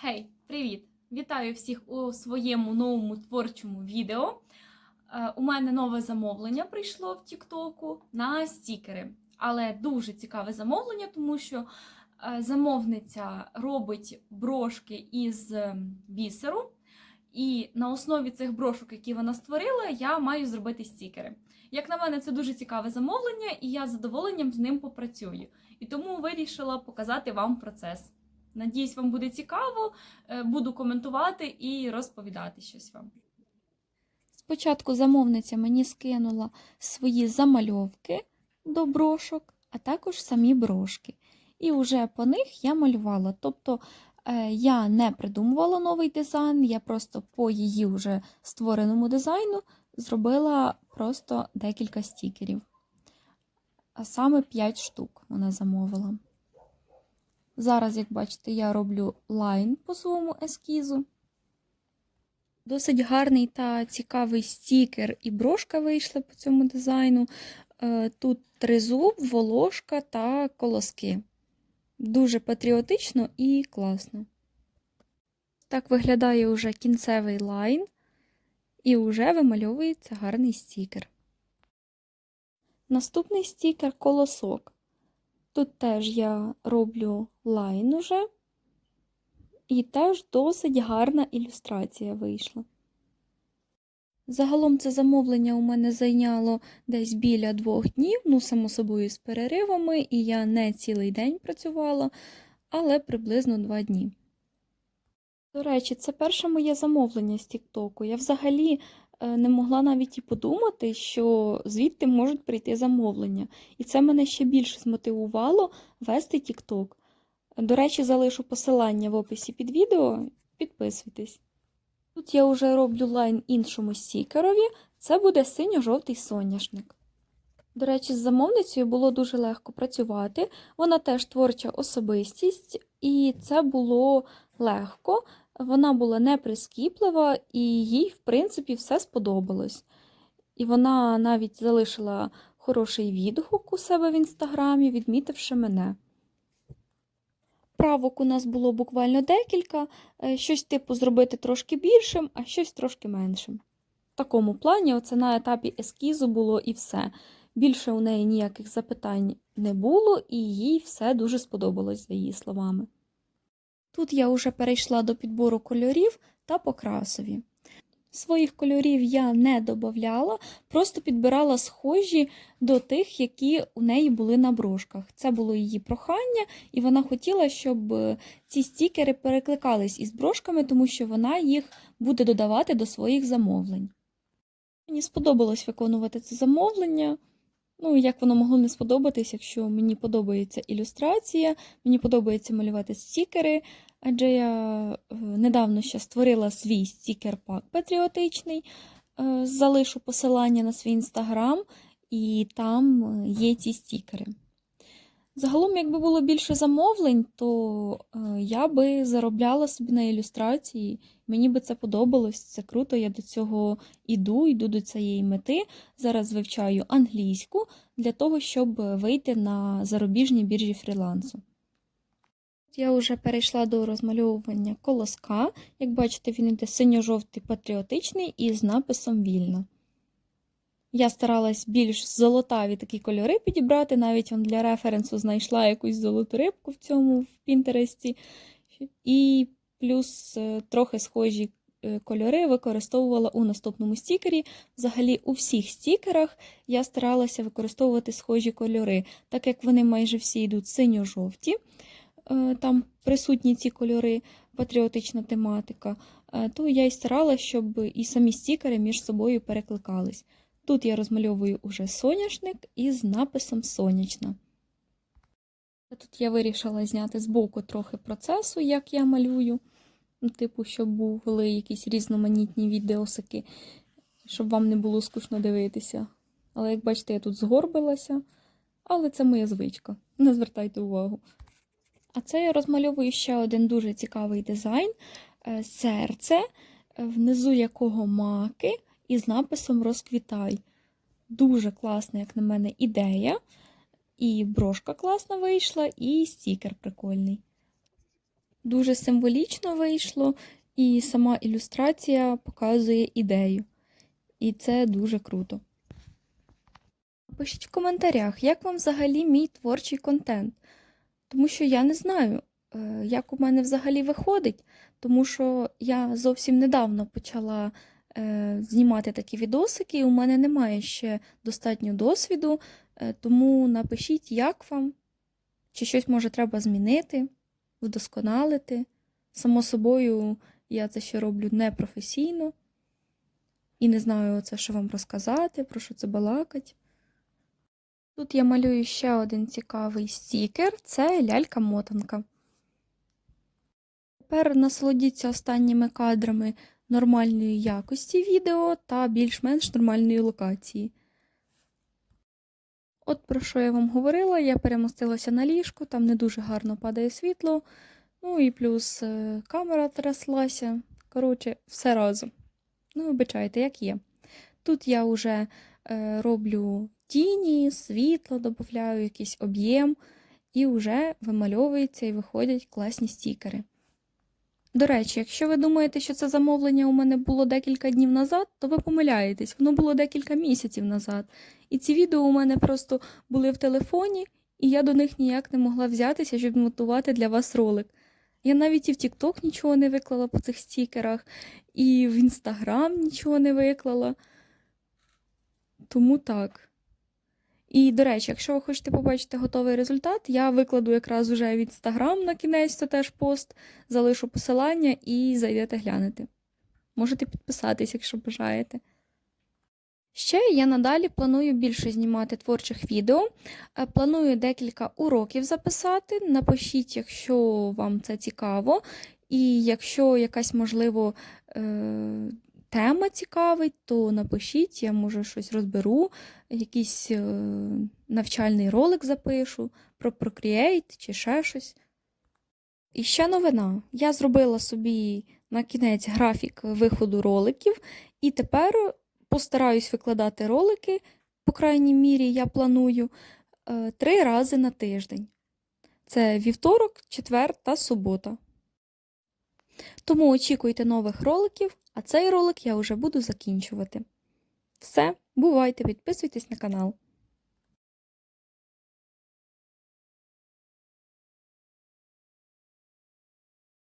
Гей, привіт! Вітаю всіх у своєму новому творчому відео. Е, У мене нове замовлення прийшло в Тіктоку на стікери. Але дуже цікаве замовлення, тому що е, замовниця робить брошки із е, бісеру. І на основі цих брошок, які вона створила, я маю зробити стікери. Як на мене, це дуже цікаве замовлення, і я з задоволенням з ним попрацюю. І тому вирішила показати вам процес. Надіюсь, вам буде цікаво. Е, Буду коментувати і розповідати щось вам. Спочатку замовниця мені скинула свої замальовки до брошок, а також самі брошки. І вже по них я малювала. Тобто е, я не придумувала новий дизайн, я просто по її вже створеному дизайну зробила просто декілька стікерів. А саме 5 штук вона замовила. Зараз, як бачите, я роблю лайн по своєму ескізу. Досить гарний та цікавий стікер і брошка вийшла по цьому дизайну. Е, Тут тризуб, волошка та колоски. Дуже патріотично і класно. Так виглядає уже кінцевий лайн, і вже вимальовується гарний стікер. Наступний стікер колосок. Тут теж я роблю лайн уже. І теж досить гарна ілюстрація вийшла. Загалом це замовлення у мене зайняло десь біля двох днів, ну, само собою, з переривами, і я не цілий день працювала, але приблизно два дні. До речі, це перше моє замовлення з Тіктоку. Я взагалі не могла навіть і подумати, що звідти можуть прийти замовлення. І це мене ще більше змотивувало вести Тікток. До речі, залишу посилання в описі під відео. Підписуйтесь. Тут я вже роблю лайн іншому стікерові. Це буде синьо-жовтий соняшник. До речі, з замовницею було дуже легко працювати. Вона теж творча особистість, і це було легко. Вона була неприскіплива, і їй, в принципі, все сподобалось. І вона навіть залишила хороший відгук у себе в інстаграмі, відмітивши мене. Правок у нас було буквально декілька, е, щось типу зробити трошки більшим, а щось трошки меншим. В такому плані, оце на етапі ескізу було і все. Більше у неї ніяких запитань не було, і їй все дуже сподобалось, за її словами. Тут я вже перейшла до підбору кольорів та покрасові. Своїх кольорів я не додавала, просто підбирала схожі до тих, які у неї були на брошках. Це було її прохання, і вона хотіла, щоб е, ці стікери перекликались із брошками, тому що вона їх буде додавати до своїх замовлень. Мені сподобалось виконувати це замовлення. Ну, як воно могло не сподобатись, якщо мені подобається ілюстрація, мені подобається малювати стікери, адже я е, недавно ще створила свій стікер-пак патріотичний. Е, Залишу посилання на свій інстаграм, і там е, є ці стікери. Загалом, якби було більше замовлень, то е, я би заробляла собі на ілюстрації. Мені би це подобалось, це круто. Я до цього іду, йду до цієї мети. Зараз вивчаю англійську для того, щоб вийти на зарубіжні біржі фрілансу. Я вже перейшла до розмальовування колоска. Як бачите, він іде синьо-жовтий патріотичний і з написом вільно. Я старалась більш золотаві такі кольори підібрати, навіть он для референсу знайшла якусь золоту рибку в цьому в Пінтересті. І плюс е, трохи схожі е, кольори використовувала у наступному стікері. Взагалі, у всіх стікерах я старалася використовувати схожі кольори, так як вони майже всі йдуть синьо-жовті. е, Там присутні ці кольори, патріотична тематика, то я й старалася, щоб і самі стікери між собою перекликались. Тут я розмальовую уже соняшник із написом сонячна. Тут я вирішила зняти збоку трохи процесу, як я малюю. Ну, Типу, щоб були якісь різноманітні відеосики, щоб вам не було скучно дивитися. Але, як бачите, я тут згорбилася. Але це моя звичка. Не звертайте увагу. А це я розмальовую ще один дуже цікавий дизайн е, серце, внизу якого маки із написом Розквітай. Дуже класна, як на мене, ідея. І брошка класна вийшла, і стікер прикольний. Дуже символічно вийшло, і сама ілюстрація показує ідею. І це дуже круто. Пишіть в коментарях, як вам взагалі мій творчий контент. Тому що я не знаю, е, як у мене взагалі виходить, тому що я зовсім недавно почала знімати такі відосики, і у мене немає ще достатньо досвіду, е, тому напишіть, як вам, чи щось може треба змінити, вдосконалити. Само собою, я це ще роблю непрофесійно і не знаю, це що вам розказати, про що це балакать. Тут я малюю ще один цікавий стікер це лялька-мотанка. Тепер насолодіться останніми кадрами нормальної якості відео та більш-менш нормальної локації. От про що я вам говорила, я перемостилася на ліжку, там не дуже гарно падає світло, ну і плюс е, камера тряслася. Коротше, все разом. Ну, вибачайте, як є. Тут я вже е, роблю тіні, світло, додаю якийсь об'єм, і вже вимальовується і виходять класні стікери. До речі, якщо ви думаєте, що це замовлення у мене було декілька днів назад, то ви помиляєтесь, воно було декілька місяців назад. І ці відео у мене просто були в телефоні, і я до них ніяк не могла взятися, щоб монтувати для вас ролик. Я навіть і в TikTok нічого не виклала по цих стікерах, і в Instagram нічого не виклала. Тому так. І, до речі, якщо ви хочете побачити готовий результат, я викладу якраз вже в Instagram на кінець, то теж пост, залишу посилання і зайдете глянути. Можете підписатись, якщо бажаєте. Ще я надалі планую більше знімати творчих відео. Е, Планую декілька уроків записати. Напишіть, якщо вам це цікаво, і якщо якась, можливо, е, тема цікавить, то напишіть, я може щось розберу, якийсь е, навчальний ролик запишу про Procreate чи ще щось. І ще новина. Я зробила собі на кінець графік виходу роликів, і тепер постараюсь викладати ролики, по крайній мірі, я планую е, три рази на тиждень. Це вівторок, четвер та субота. Тому очікуйте нових роликів, а цей ролик я вже буду закінчувати. Все, бувайте, підписуйтесь на канал.